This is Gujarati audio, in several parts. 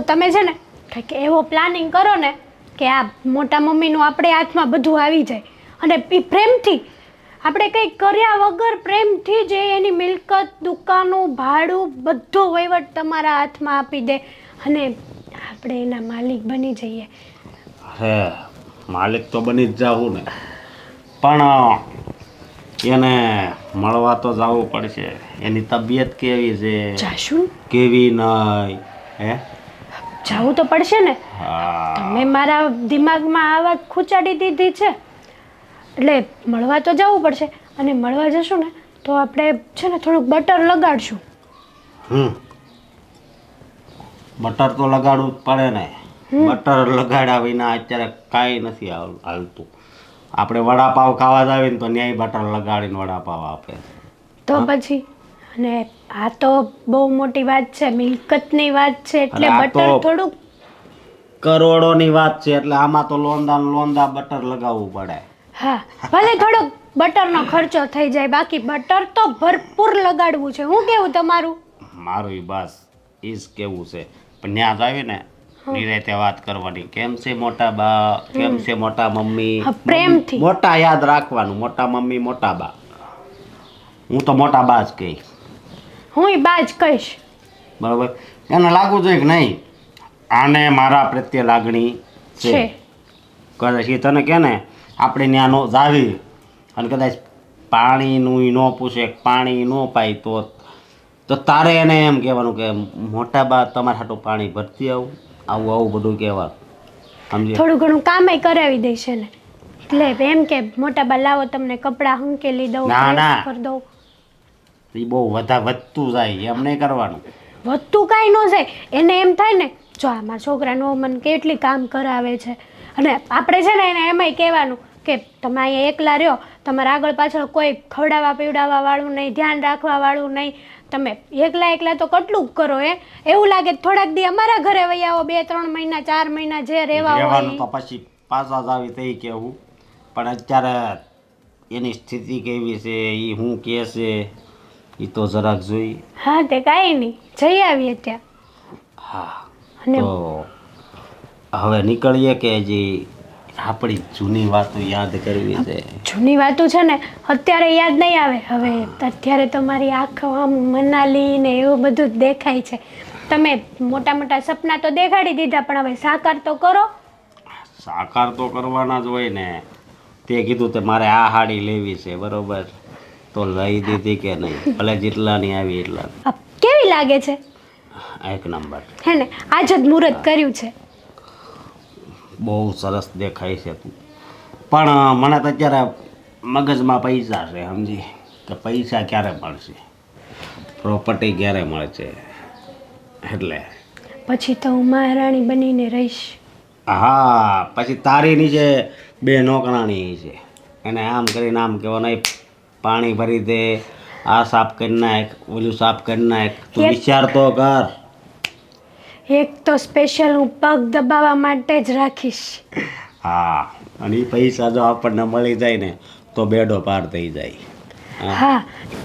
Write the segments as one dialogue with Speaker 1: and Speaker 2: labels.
Speaker 1: તમે છે ને કંઈક એવો પ્લાનિંગ કરો ને કે આ મોટા મમ્મીનું આપણે હાથમાં બધું આવી જાય. અને એ પ્રેમથી આપણે કંઈક કર્યા વગર પ્રેમથી જે એની મિલકત દુકાનો ભાડું બધો વહીવટ તમારા હાથમાં આપી દે અને આપણે એના માલિક બની જઈએ.
Speaker 2: હે માલિક તો બની જ જાવું ને. પણ એને મળવા તો જવું પડશે. એની તબિયત કેવી છે?
Speaker 1: જાશું
Speaker 2: કેવી નહીં? હે?
Speaker 1: જવું તો પડશે ને. તમે મારા દિમાગમાં આ વાત ખૂંચાડી દીધી છે. એટલે મળવા તો જવું પડશે. અને મળવા જશું ને તો આપણે છે ને થોડુંક બટર લગાડશું.
Speaker 2: હમ. બટર તો લગાડવું જ પડે ને. બટર લગાડ્યા વિના અત્યારે કાંઈ નથી હાલ- હાલતું. આપણે વડાપાવ ખાવા જ આવીને તો ન્યાય બટર લગાડીને વડાપાવ આપે.
Speaker 1: તો પછી? અને આ તો બહુ મોટી વાત છે મિલકતની વાત છે એટલે
Speaker 2: અરે આ
Speaker 1: બટર
Speaker 2: તો-
Speaker 1: થોડુંક
Speaker 2: કરોડોની વાત છે એટલે આમાં તો લોંદા ને લોંદા બટર લગાવવું પડે.
Speaker 1: હા ભલે થોડોક બટરનો ખર્ચો થઈ જાય બાકી બટર તો ભરપૂર લગાડવું છે. હું કેવું તમારું?
Speaker 2: મારું બસ ઈ જ કેવું છે. પણ ત્યાં જ આવીને નિરાતે વાત કરવાની. કેમ છે મોટા બા કેમ છે મોટા મમ્મી?
Speaker 1: હા, પ્રેમથી.
Speaker 2: મોટા યાદ રાખવાનું મોટા મમ્મી મોટા બા. હું તો મોટા બા જ કહીશ.
Speaker 1: હું બાજ કહીશ.
Speaker 2: બરાબર? એને લાગવું જોઈએ કે નહીં? આને મારા પ્રત્યે લાગણી છે. કદાચ એ તને કે ને આપણે ત્યાં નો જાવી અને કદાચ પાણીનું ન પૂછે પાણી ન પાય તો તો તારે એને એમ કહેવાનું કે મોટા બા તમારા હાટું પાણી ભરતી આવું. આવું આવું બધું કહેવાનું. સમજે
Speaker 1: થોડું ઘણું કામ કરાવી દઈશ ને એટલે એમ કે મોટા બા લાવો તમને કપડાં હંકેલી દઉં
Speaker 2: ના, ના. એ બહુ વધા વધતું જાય એમ નહીં કરવાનું.
Speaker 1: વધતું કાંઈ ન જાય. એને એમ થાય ને જો આ મારા છોકરાનો મને કેટલી કામ કરાવે છે. અને આપણે છે ને એને એમાંય કહેવાનું કે તમે અહીંયા એકલા રહ્યો તમારે આગળ પાછળ કોઈ ખવડાવવા પીવડાવવા વાળું નહીં ધ્યાન રાખવા વાળું નહીં. તમે એકલા એકલા તો કેટલું કરો એ? એવું લાગે થોડાક દી અમારા ઘરે વહી આવો બે ત્રણ મહિના ચાર મહિના જે રહેવા હોય
Speaker 2: તો પછી પાછા જ આવી થઈ કહેવું પણ અત્યારે એની સ્થિતિ કેવી છે એ હું કહે છે? એ તો જરાક જોઈ.
Speaker 1: હા તે કાંઈ નહીં. જઈ આવીએ ત્યાં.
Speaker 2: હા
Speaker 1: અને
Speaker 2: તો હવે નીકળીએ કે હજી આપણી જૂની વાતો યાદ કરવી છે?
Speaker 1: જૂની વાતો છે ને અત્યારે યાદ નહીં આવે. હવે અત્યારે તો મારી આંખો આમ મનાલી ને એવું બધું જ દેખાય છે. તમે મોટા મોટા સપના તો દેખાડી દીધા પણ હવે સાકાર તો કરો.
Speaker 2: સાકાર તો કરવાના જ હોય ને. તે કીધું તે મારે આ હાડી લેવી છે બરોબર? તો લઈ દીધી કે નહીં? ભલે જેટલાની આવી એટલા
Speaker 1: આ કેવી લાગે છે?
Speaker 2: એક નંબર.
Speaker 1: હે ને આજ જ મુહૂર્ત કર્યું છે.
Speaker 2: બહુ સરસ દેખાય છે. તું પણ મને તો અત્યારે મગજમાં પૈસા છે સમજી? કે પૈસા ક્યારે મળશે? પ્રોપર્ટી ક્યારે મળશે? એટલે.
Speaker 1: પછી તો હું મહારાણી બનીને રહીશ.
Speaker 2: હા પછી તારી નીચે બે નોકરાણી છે એને આમ કરીને આમ કહેવાનું "એ પાણી ભરી દે આ સાફ કરી નાખ ઓલું સાફ કરી નાખ. તું. વિચાર તો કર.
Speaker 1: એક તો સ્પેશિયલ હું પગ દબાવવા માટે જ રાખીશ.
Speaker 2: હા અને એ પૈસા જો આપણને મળી જાય ને તો બેડો પાર થઈ જાય. હા,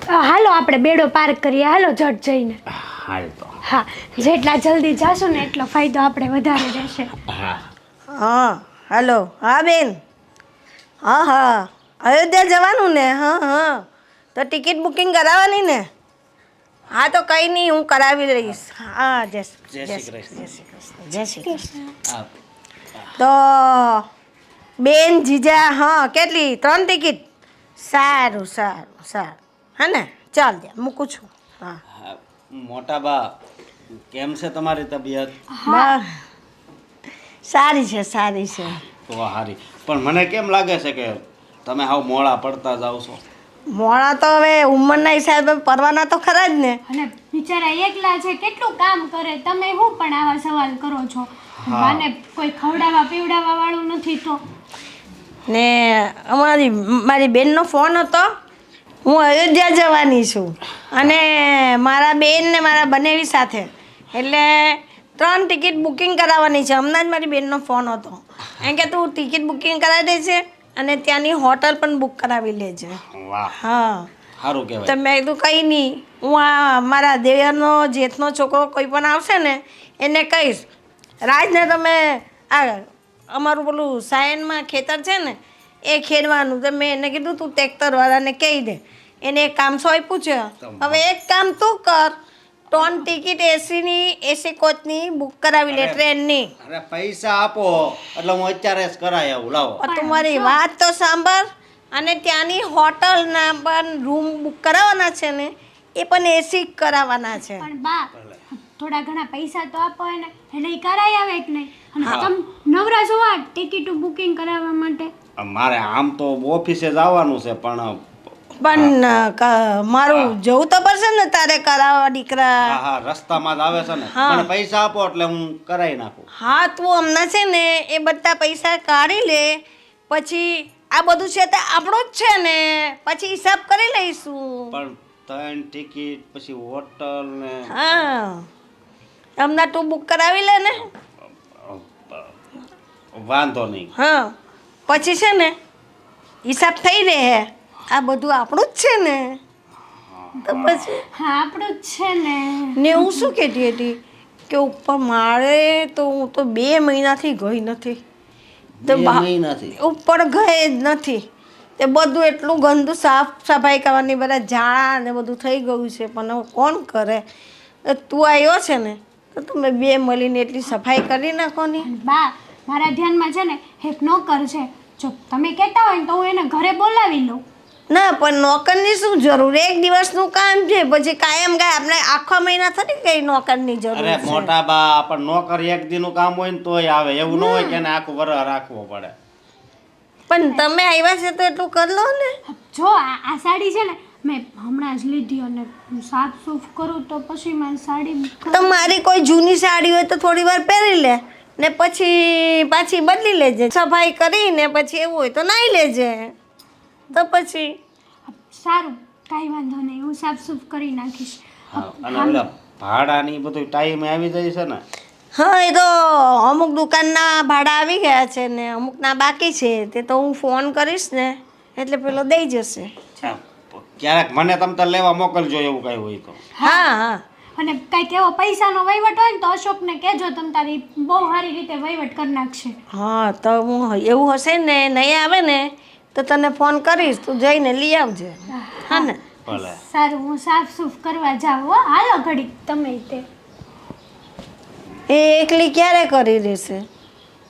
Speaker 1: હા. હાલો આપણે બેડો પાર કરીએ. હાલો જટ જઈને.
Speaker 2: હાલ તો.
Speaker 1: હા જેટલા જલ્દી જાશું ને એટલો ફાયદો આપણે વધારે રહેશે.
Speaker 2: હા.
Speaker 3: હા હાલો. હા બેન. હા હા. અયોધ્યા જવાનું ને? હા હા. તો ટિકિટ બુકિંગ કરાવવાની ને? હા તો કંઈ નહીં હું કરાવી લઈશ હા જય શ્રી
Speaker 2: કૃષ્ણ.
Speaker 3: જય શ્રી કૃષ્ણ. તો બેન જીજા હા કેટલી? ત્રણ ટિકિટ? સારું સારું સારું. હા ને? ચાલ દે મૂકું છું. હા.
Speaker 2: હા, મોટા બા કેમ છે તમારી તબિયત?
Speaker 3: સારી છે સારી છે.
Speaker 2: તો સારી પણ મને કેમ લાગે છે કે તમે હાવ મોળા પડતા જાવ છો.
Speaker 3: મોડા તો હવે ઉંમરના હિસાબે પરવાના તો ખરા જ ને.
Speaker 1: અને બિચારા એકલા છે કેટલું કામ કરે? તમે શું પણ આવા સવાલ કરો છો? મને કોઈ ખવડાવવા પીવડાવવા વાળું નથી તો?
Speaker 3: ને અમારી મારી બેનનો ફોન હતો. હું અયોધ્યા જવાની છું. અને મારા બેન ને મારા બનેવી સાથે. એટલે ત્રણ ટિકિટ બુકિંગ કરાવવાની છે. હમણાં જ મારી બેનનો ફોન હતો. એમ કે તું ટિકિટ બુકિંગ કરાવી દેજે અને ત્યાંની હોટલ પણ બુક કરાવી લેજે.
Speaker 2: વાહ.
Speaker 3: હા.
Speaker 2: સારું
Speaker 3: તો મેં કીધું કંઈ નહીં હું આ મારા દેવરનો જેઠનો છોકરો કોઈ પણ આવશે ને એને કહીશ રાજને તમે આ અમારું પેલું સાયનમાં ખેતર છે ને એ ખેડવાનું. તો મેં એને કીધું તું ટ્રેક્ટરવાળાને કહી દે. એને એક કામ સોંપ્યું છે હવે એક કામ તું કર ત્રણ ટિકિટ એસીની એસી કોચની બુક કરાવી લે ટ્રેનની.
Speaker 2: અરે પૈસા આપો. એટલે હું અત્યારે જ કરાય આવું લાવો.
Speaker 3: તમારી વાત તો સાંભળ. અને ત્યાંની હોટલના પણ રૂમ બુક કરાવવાના છે ને એ પણ એસી કરાવવાના છે.
Speaker 1: પણ બા થોડા ઘણા પૈસા તો આપો એને. એને કરાય આવે કે નહીં? અને તમ નવરા જોવા ટિકિટ બુકિંગ કરાવવા માટે.
Speaker 2: મારે આમ તો ઓફિસે જવાનું આવવાનું છે પણ
Speaker 3: પણ મારું જવું તો પડશે ને તારે કરાવવા દીકરા.
Speaker 2: હા હા રસ્તામાં જ આવે છે ને. મને પૈસા આપો એટલે હું કરાવી નાખું.
Speaker 3: હા તું હમણાં છે ને એ બધા પૈસા કાઢી લે પછી આ બધું છે તે આપણું જ છે ને. પછી હિસાબ કરી લઈશું.
Speaker 2: પણ ત્રણ ટિકિટ પછી હોટલ ને.
Speaker 3: હા. હમણાં તું બુક કરાવી લે ને.
Speaker 2: વાંધો નહીં.
Speaker 3: હા. પછી છે ને હિસાબ થઈ રહે. આ બધું આપણું જ છે ને? તો પછી?
Speaker 1: હા આપણું જ છે ને.
Speaker 3: ને હું શું કહેતી હતી કે ઉપર મારે તો હું તો બે મહિનાથી ગઈ નથી. તો ઉપર ગઈ જ નથી. તે બધું એટલું ગંદુ સાફ સફાઈ કરવાની બધા ઝાડા ને બધું થઈ ગયું છે પણ હવે કોણ કરે? તું આવ્યો છે ને તો તમે બે મળીને એટલી સફાઈ કરી નાખો ને.
Speaker 1: બા મારા ધ્યાનમાં છે ને એક નોકર છે જો તમે કહેતા હોય ને તો હું એને ઘરે બોલાવી લઉં.
Speaker 3: ના પણ નોકરની શું જરૂર? એક દિવસનું કામ છે પછી કાયમ કાય આપણે આખા મહિના થતી કઈ નોકરની જરૂર
Speaker 2: અરે મોટા બા પણ નોકર એક દીનું કામ હોય ને તોય આવે. એવું ન હોય કે એને આખું વર રાખવો પડે.
Speaker 3: પણ તમે આવ્યા છે તો એટલું કરી લો ને.
Speaker 1: જો આ આ સાડી છે ને મેં હમણાં જ લીધી અને સાફ સૂફ કરું તો પછી મારી સાડી
Speaker 3: તમારી કોઈ જૂની સાડી હોય તો થોડી વાર પહેરી લે ને પછી પાછી બદલી લેજે. સફાઈ કરીને પછી એવું હોય તો નાઈ લેજે. તો પછી?
Speaker 1: સારું કાંઈ વાંધો નહીં હું સાફ સૂફ કરી નાખીશ.
Speaker 2: હા, અને ઓલા ભાડાની બધું ટાઈમે આવી જાય છે ને?
Speaker 3: હા એ તો અમુક દુકાનના ભાડા આવી ગયા છે ને અમુકના બાકી છે તે તો હું ફોન કરીશ ને એટલે પેલો દઈ જશે.
Speaker 2: ક્યારેક મને તમ તો લેવા મોકલજો એવું કઈ હોય તો.
Speaker 3: હા હા.
Speaker 1: અને કાંઈક એવો પૈસાનો વહીવટ હોય ને તો અશોકને કહેજો તમ તારી બહુ સારી રીતે વહીવટ કરી નાખશે.
Speaker 3: હા તો હું એવું હશે ને નહીં આવે ને તો તને ફોન કરીશ તું જઈને લઈ આવજે. હા ને?
Speaker 2: ભલે.
Speaker 1: સારું હું સાફ સૂફ કરવા જાઉં હો. હાલો ઘડી તમે તે.
Speaker 3: એ એકલી ક્યારે કરી રહેશે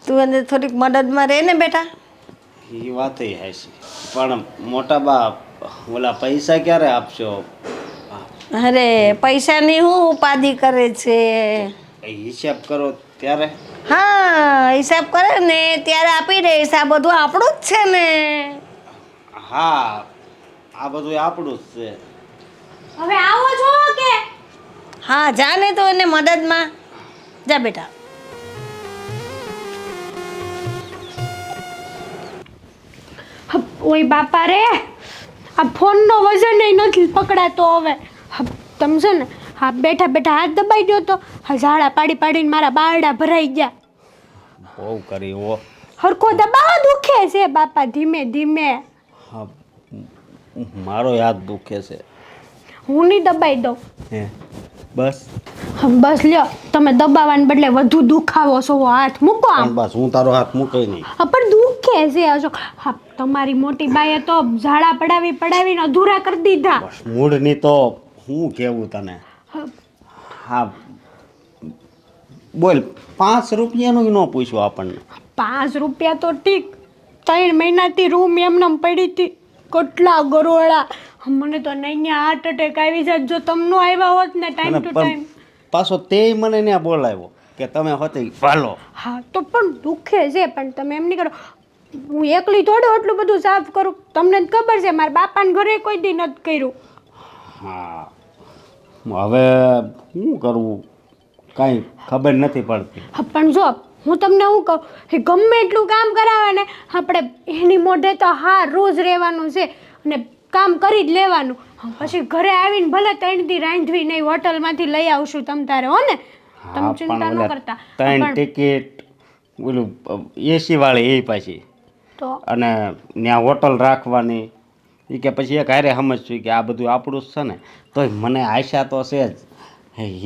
Speaker 3: તું એને થોડીક મદદમાં રહે ને બેટા.
Speaker 2: એ વાત હાચી પણ મોટા બાપ ઓલા પૈસા ક્યારે આપશો?
Speaker 3: અરે પૈસાની હું ઉપાધિ કરે છે?
Speaker 2: હિસાબ કરો ત્યારે.
Speaker 3: હા હિસાબ કરે ને ત્યારે આપી દઈશ આ બધું આપણું જ છે ને.
Speaker 2: હા આ બધું આપણું જ છે.
Speaker 1: હવે આવો છો કે.
Speaker 3: હા જા ને તો એને મદદમાં. જા બેટા.
Speaker 1: હપ, ઓય બાપા રે આ ફોનનો વજન નથી પકડાતો હવે. હપ, તમે છે ને હા બેઠા બેઠા હાથ દબાઈ ગયો તો હા ઝાડા પાડી પાડીને મારા બારડા ભરાઈ ગયા.
Speaker 2: બહુ કરી ઓ
Speaker 1: હરખો દબાવો દુખે છે બાપા ધીમે ધીમે.
Speaker 2: હા મારો યાદ દુખે છે.
Speaker 1: હું નહીં દબાઈ દઉં.
Speaker 2: હે બસ.
Speaker 1: બસ લ્યો તમે દબાવાને બદલે વધુ દુખાવો છો હાથ મૂકો આમ.
Speaker 2: બસ હું તારો હાથ મૂકે નહીં.
Speaker 1: હા પણ દુખે છે અશોક હા તમારી મોટી બાઈએ તો ઝાડા પડાવી પડાવીને અધૂરા કરી દીધા.
Speaker 2: બસ મૂળની તો હું કેવું તને?
Speaker 1: હા,
Speaker 2: બોલ પાંચ રૂપિયાનું ન પૂછ્યું આપણને.
Speaker 1: પાંચ રૂપિયા તો ઠીક ત્રણ મહિનાથી રૂમ એમને પડી હતી. કેટલા ગરોળા. મને તો નહીં હાર્ટ એટેક આવી જાય જો તમને આવ્યા હોત ને ટાઈમ ટુ ટાઈમ
Speaker 2: પાછો તે મને ત્યાં બોલાવ્યો કે તમે હોતે પાલો
Speaker 1: હા તો પણ દુખે છે પણ તમે એમ નહીં કરો. હું એકલી થોડું એટલું બધું સાફ કરું. તમને જ ખબર છે મારા બાપાને ઘરે કોઈ દી નથી કર્યું.
Speaker 2: હા. હવે શું કરવું કાંઈ ખબર નથી પડતી.
Speaker 1: હા પણ જો હું તમને શું કહું એ ગમે એટલું કામ કરાવે ને આપણે એની મોઢે તો હા રોજ રહેવાનું છે અને કામ કરી જ લેવાનું. પછી ઘરે આવીને ભલે ત્રણ દી રાંધવી નહીં હોટલમાંથી લઈ આવશું તમ તારે હો ને? તમે ચિંતા ન કરતા.
Speaker 2: ત્રણ ટિકિટ ઓલું એસી વાળી એ પાછી. અને ત્યાં હોટલ રાખવાની. એ કે પછી એક હારે સમજશું કે આ બધું આપણું જ છે ને તોય મને આશા તો છે જ.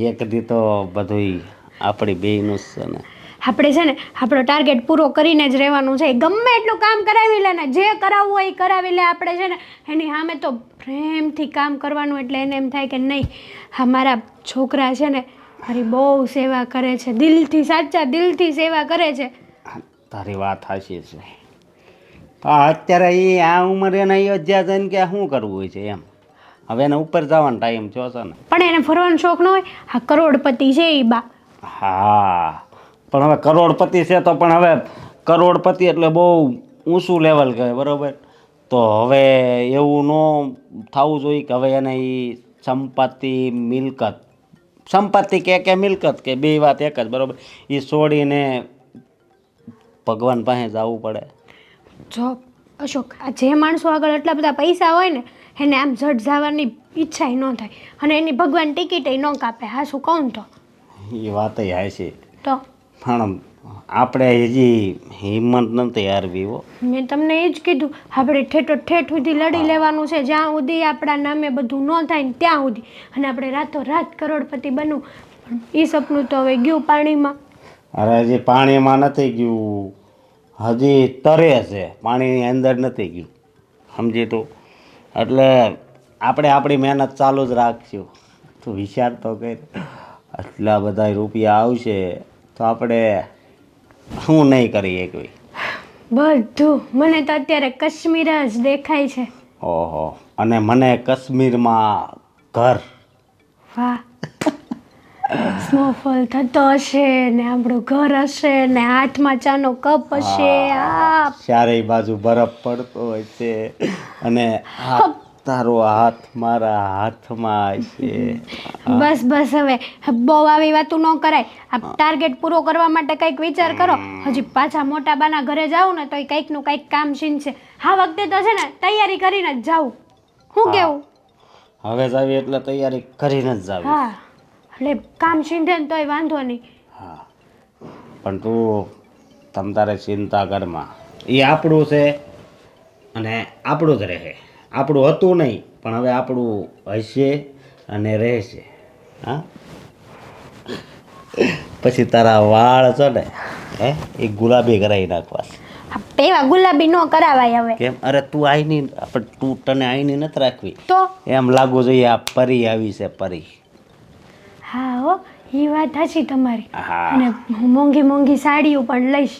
Speaker 2: એક દી તો બધું આપણી બેયનું જ છે ને.
Speaker 1: આપણે છે ને આપણો ટાર્ગેટ પૂરો કરીને જ રહેવાનું છે. ગમે એટલું કામ કરાવી લે ને જે કરાવવું હોય એ કરાવી લે. આપણે છે ને એની સામે તો પ્રેમથી કામ કરવાનું એટલે એને એમ થાય કે નહીં હા મારા છોકરા છે ને મારી બહુ સેવા કરે છે. દિલથી સાચા દિલથી સેવા કરે છે.
Speaker 2: તારી વાત સાચી છે. અત્યારે એ આ ઉંમરે એને અયોધ્યા જઈને કે શું કરવું હોય છે એમ. હવે એને ઉપર જવાનો ટાઈમ થયો છે ને.
Speaker 1: પણ એને ફરવાનો શોખ ન હોય? આ કરોડપતિ છે એ બા.
Speaker 2: હા પણ હવે કરોડપતિ છે તો પણ હવે કરોડપતિ એટલે બહુ ઊંચું લેવલ કહેવાય બરાબર? તો હવે એવું ન થવું જોઈએ કે હવે એને એ સંપત્તિ મિલકત. સંપત્તિ કે કે મિલકત કે બે વાત એક જ બરાબર? એ છોડીને ભગવાન પાસે જવું પડે.
Speaker 1: જો અશોક આ જે માણસો આગળ એટલા બધા પૈસા હોય ને એને આમ જટ જવાની ઈચ્છા ન થાય. અને એની ભગવાન ટિકિટ ન કાપે. હા શું કહું તો?
Speaker 2: એ વાત હાય છે.
Speaker 1: તો?
Speaker 2: પણ આપણે હજી હિંમત નથી હારવી હો
Speaker 1: મેં તમને એ જ કીધું. આપણે ઠેઠો ઠેઠ સુધી લડી લેવાનું છે. જ્યાં સુધી આપણા નામે બધું ન થાય ને ત્યાં સુધી. અને આપણે રાતો રાત કરોડપતિ બનવું. પણ એ સપનું તો હવે ગયું પાણીમાં.
Speaker 2: અરે હજી પાણીમાં નથી ગયું. હજી તરે છે પાણીની અંદર નથી ગયું. સમજી તો? એટલે આપણે આપણી મહેનત ચાલુ જ રાખશું. તું વિચાર તો કર આટલા બધા રૂપિયા આવશે તો આપણે શું નહીં કરીએ કોઈ
Speaker 1: બધું. મને તો અત્યારે કાશ્મીર જ દેખાય છે.
Speaker 2: ઓહો. અને મને કાશ્મીરમાં ઘર.
Speaker 1: વાહ. સ્નોફોલ થતો હશે ને આપણું ઘર હશે ને હાથમાં ચાનો કપ હશે આ
Speaker 2: ચારેય બાજુ બરફ પડતો હોય છે અને તારો હાથ મારા હાથમાં છે.
Speaker 1: બસ બસ હવે. બહુ આવી વાતું ન કરાય. આ ટાર્ગેટ પૂરો કરવા માટે કંઈક વિચાર કરો. હજી પાછા મોટા બાના ઘરે જાઉં ને તો કંઈકનું કંઈક કામ છે આ વખતે તો છે ને તૈયારી કરીને જ જાઉં. શું કેવું?
Speaker 2: હવે જ આવી એટલે તૈયારી કરીને જ જાવી
Speaker 1: હા. એટલે કામ છીંધે ને તોય વાંધો નહીં.
Speaker 2: હા. પણ તું તમ તારે ચિંતા કરમાં એ આપણું છે અને આપણું જ રહે. આપણું હતું નહીં પણ હવે આપણું હશે અને રહેશે. હા? પછી તારા વાળ છે ને હે એ ગુલાબી કરાવી નાખવા
Speaker 1: પેવા ગુલાબી નો કરાવાય હવે.
Speaker 2: કેમ? અરે તું આઈની પણ તું તને આઈની નથી રાખવી.
Speaker 1: તો?
Speaker 2: એમ લાગવું જોઈએ આ પરી આવી છે પરી.
Speaker 1: હા હો એ વાત સાચી તમારી.
Speaker 2: હા.
Speaker 1: અને હું મોંઘી મોંઘી સાડીઓ પણ લઈશ.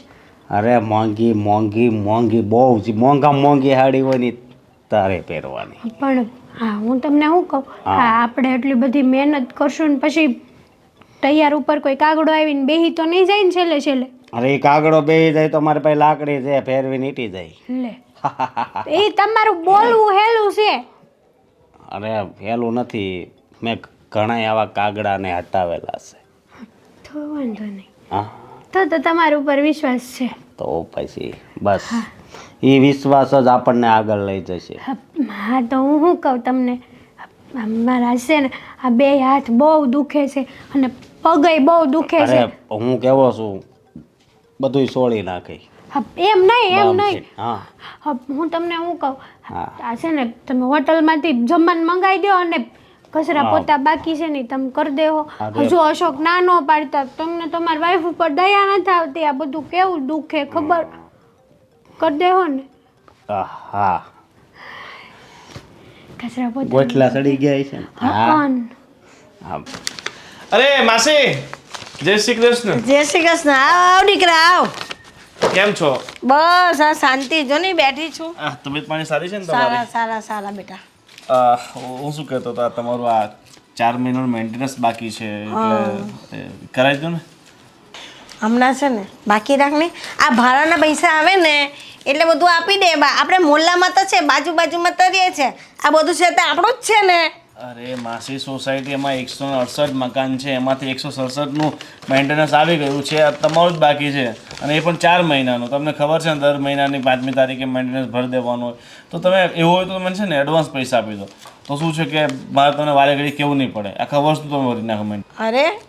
Speaker 2: અરે મોંઘી મોંઘી મોંઘી બહુ જ મોંઘા મોંઘી સાડી હોય ને તારે પહેરવાની.
Speaker 1: પણ હા હું તમને શું કહું?
Speaker 2: હા.
Speaker 1: હા આપણે એટલી બધી મહેનત કરશું ને પછી તૈયાર ઉપર કોઈ કાગડો આવીને બેહી તો નહીં જાય ને છેલ્લે છેલ્લે.
Speaker 2: અરે એ કાગડો બેહી જાય તો મારી પાસે લાકડી છે ફેરવી નીટી જાય.
Speaker 1: લે. એ તમારું બોલવું હેલું છે.
Speaker 2: અરે હેલું નથી. મેં ઘણા આવા કાગડાને હટાવેલા છે.
Speaker 1: તો વાંધો નહીં.
Speaker 2: હા.
Speaker 1: તો તો તમારા ઉપર વિશ્વાસ છે.
Speaker 2: તો પછી બસ. એ વિશ્વાસ જ આપણને આગળ લઈ જશે.
Speaker 1: હા તો હું શું કહું તમને? મારા છે ને આ બે હાથ બહુ દુખે છે અને પગય બહુ દુખે છે.
Speaker 2: હું કેવો છું? બધુંય છોડી નાખી.
Speaker 1: એમ નહીં એમ નહીં.
Speaker 2: હા.
Speaker 1: હા, તમને હું કહું?
Speaker 2: હા.
Speaker 1: આ છે ને તમે હોટલમાંથી જમવાનું મંગાવી દો અને કચરા પોતા બાકી છે નહીં તમે કરી દેવો. હજુ અશોક ના ન પાડતા. તમને તમારી વાઈફ ઉપર દયા નથી આવતી. આ બધું કેવું દુખે ખબર? કરી દેવો ને.
Speaker 2: હા.
Speaker 1: કચરા પોતા
Speaker 2: ગોટલા સડી ગયા છે
Speaker 1: હા
Speaker 4: અરે માસી. જય શ્રી કૃષ્ણ.
Speaker 3: જય શ્રી કૃષ્ણ. આવ આવ દીકરા આવ.
Speaker 4: કેમ છો?
Speaker 3: બસ આ શાંતિ. જો નહીં બેઠી છું.
Speaker 4: તબિયત પાણી સારી છે ને
Speaker 3: સારા
Speaker 4: તમારી
Speaker 3: સારા સારા બેટા.
Speaker 4: હું શું કહેતો હતો તમારું આ ચાર મહિનાનું મેન્ટેનન્સ બાકી છે એટલે કરાવી દો ને.
Speaker 3: હમણાં છે ને બાકી રાખ ને. આ ભાડાના પૈસા આવે ને એટલે બધું આપી દે. આપણે મોલ્લામાં તો છે બાજુ બાજુમાં તરીએ છે આ બધું છે તે આપણું જ છે ને.
Speaker 4: અરે, માસી સોસાયટીમાં એકસો અડસઠ મકાન છે. એમાંથી એકસો સડસઠનું મેન્ટેનન્સ આવી ગયું છે. તમારું જ બાકી છે. અને એ પણ ચાર મહિનાનું. તમને ખબર છે ને, દર મહિનાની પાંચમી તારીખે મેન્ટેનન્સ ભરી દેવાનું હોય. તો તમે એવું હોય તો મને છે ને એડવાન્સ પૈસા આપી દો. તો શું છે કે, મારે તમને વારે ઘડી કેવું નહીં પડે. આખા વર્ષનું તમે ભરી નાખો મેં
Speaker 3: અરે,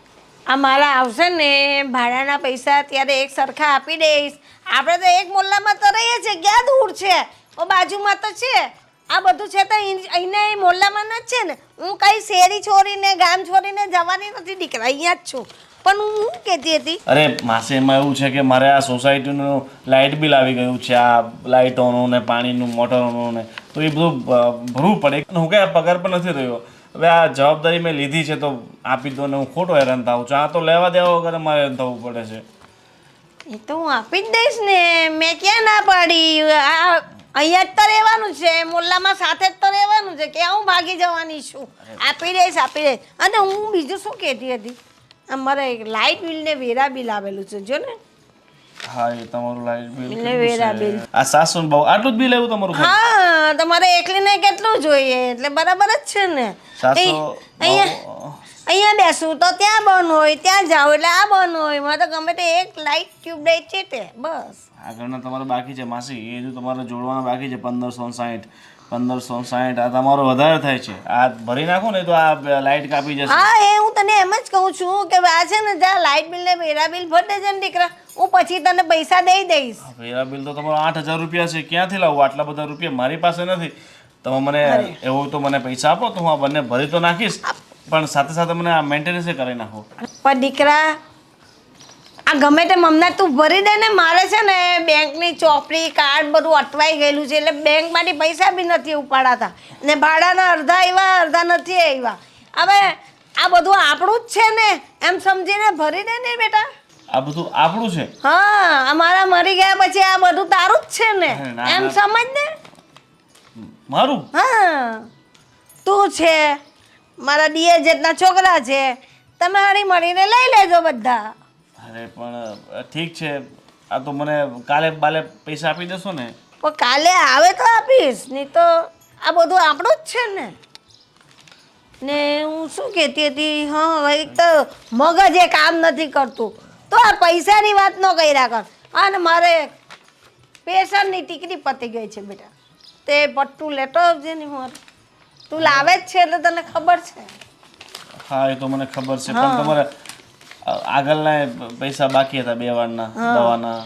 Speaker 3: આ મારા આવશે ને, ભાડાના પૈસા ત્યારે એક સરખા આપી દઈશ. આપણે તો એક મોલ્લામાં તો રહીએ છીએ. ક્યાં દૂર છે? ઓ બાજુમાં તો છે. આ બધું છે તો અહીં- અહીંના એ મોલ્લામાં જ છે ને? હું કઈ શેરી છોડીને ગામ છોડીને જવાની નથી દીકરા. અહીંયા જ છું. પણ હું શું કહેતી હતી?
Speaker 4: અરે, માસે, એમાં એવું છે કે મારે આ સોસાયટીનું લાઇટ બિલ આવી ગયું છે, આ લાઇટોનું ને પાણીનું, મોટરોનું ને, તો એ બધું ભરવું પડે. હું કઈ પગાર પણ નથી રહ્યો. હવે આ જવાબદારી મેં લીધી છે, તો આપી દો ને હું ખોટો હેરાન થાઉં છું. આ તો લેવા દેવા વગર મારે થવું પડે છે.
Speaker 3: એ તો હું આપી જ દઈશ ને. મેં ક્યાં ના પાડી? આ અહીંયા જ તો રહેવાનું છે. મોલ્લામાં સાથે જ તો રહેવાનું છે. ક્યાં હું ભાગી જવાની છું? આપી દઈશ આપી દઈશ. અને હું બીજું શું કહેતી હતી? અમારે લાઇટ બિલ ને વેરા બિલ આવેલું છે. જો ને?
Speaker 4: હા એ તમારું લાઇટ બિલ
Speaker 3: ને વેરા બિલ
Speaker 4: આ બહુ આટલું જ બિલ આવ્યું તમારું
Speaker 3: હા તમારે એકલીને કેટલું જોઈએ? એટલે બરાબર જ છે ને.
Speaker 4: સાસુ
Speaker 3: અહીંયા અહીંયા બેસું તો ત્યાં બંધ હોય ત્યાં જાઓ એટલે આ બંધ હોય. મારે તો ગમે તે એક લાઇટ ટ્યુબ લાઇટ છે તે બસ.
Speaker 4: આગળના તમારે બાકી છે માસી. એ જો તમારે જોડવાના બાકી છે પંદરસો સાઠ પંદરસો સાઠ આ તમારો વધારે થાય છે. આ ભરી નાખો ને તો આ લાઇટ કાપી જશે.
Speaker 3: હા એ હું તને એમ જ કહું છું કે આ છે ને જ્યાં લાઇટ બિલ ને વેરા બિલ ભરી દેજે ને દીકરા. હું પછી તને પૈસા દઈ દઈશ.
Speaker 4: વેરા બિલ તો તમારો આઠ હજાર રૂપિયા છે. ક્યાંથી લાવું? આટલા બધા રૂપિયા મારી પાસે નથી. તમે મને એવું તો મને પૈસા આપો તો હું આ બંને ભરી તો નાખીશ. પણ સાથે સાથે મને આ મેન્ટેનન્સ કરી નાખો.
Speaker 3: પણ દીકરા આ ગમે તે મમને તું ભરી દે ને મારે છે ને બેંકની ચોપડી કાર્ડ બધું અટવાઈ ગયેલું છે એટલે બેંકમાંથી પૈસા બી નથી ઉપાડાતા. ને ભાડાના અડધા આવ્યા અડધા નથી આવ્યા. હવે આ બધું આપણું જ છે ને એમ સમજીને ભરી દે ને બેટા.
Speaker 4: આ બધું આપણું છે?
Speaker 3: હા અમારા મરી ગયા પછી આ બધું તારું જ છે ને. એમ સમજ ને?
Speaker 4: મારું?
Speaker 3: હા. તું છે. મારા ડીએ જેટલા છોકરા છે તમે હળી મળીને લઈ લેજો બધા.
Speaker 4: અરે પણ ઠીક છે. આ તો મને કાલે બાલે પૈસા આપી દેશો ને.
Speaker 3: પણ કાલે આવે તો આપીશ નહીં તો આ બધું આપણું જ છે ને. ને હું શું કહેતી હતી હા એક તો મગજ એ કામ નથી કરતું. તો આ પૈસાની વાત ન કર્યા કર. અને મારે પેશન્ટની ટીકડી પતી ગઈ છે બેટા. તે પટ્ટું લેતો આવજે ને મારે તું લાવે જ છે એટલે તને ખબર છે.
Speaker 4: હા એ તો મને ખબર છે. પણ તમારે આગળના પૈસા બાકી હતા બે વારના દવાના.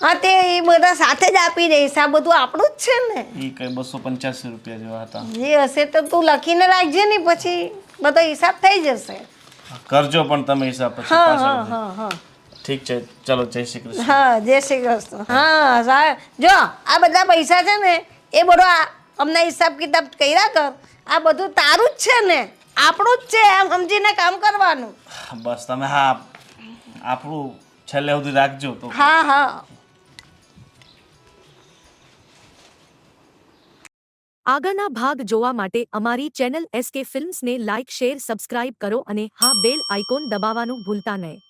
Speaker 3: હા તે એ બધા સાથે જ આપી દઈશ આ બધું આપણું જ છે ને.
Speaker 4: એ કઈ બસો પંચ્યાસી રૂપિયા જેવા હતા.
Speaker 3: જે હશે તો તું લખીને રાખજે ને પછી બધો હિસાબ થઈ જશે.
Speaker 4: કરજો પણ તમે હિસાબ પછી
Speaker 3: હા હા હા હા.
Speaker 4: ઠીક છે. ચલો જય શ્રી કૃષ્ણ.
Speaker 3: હા જય શ્રી કૃષ્ણ. હા સાહેબ. જો આ બધા પૈસા છે ને એ બધો અમને હિસાબ કિતાબ કર્યા કર. આ બધું તારું જ છે ને. આપણું જ છે એમ સમજીને કામ કરવાનું.
Speaker 4: બસ તમે હા આપણું છેલ્લે સુધી રાખજો તો.
Speaker 3: હા હા.
Speaker 5: આગળના ભાગ જોવા માટે અમારી ચેનલ એસકે ફિલ્મ્સને લાઇક શેર સબસ્ક્રાઇબ કરો અને હા બેલ આઇકોન દબાવવાનું ભૂલતા નહીં.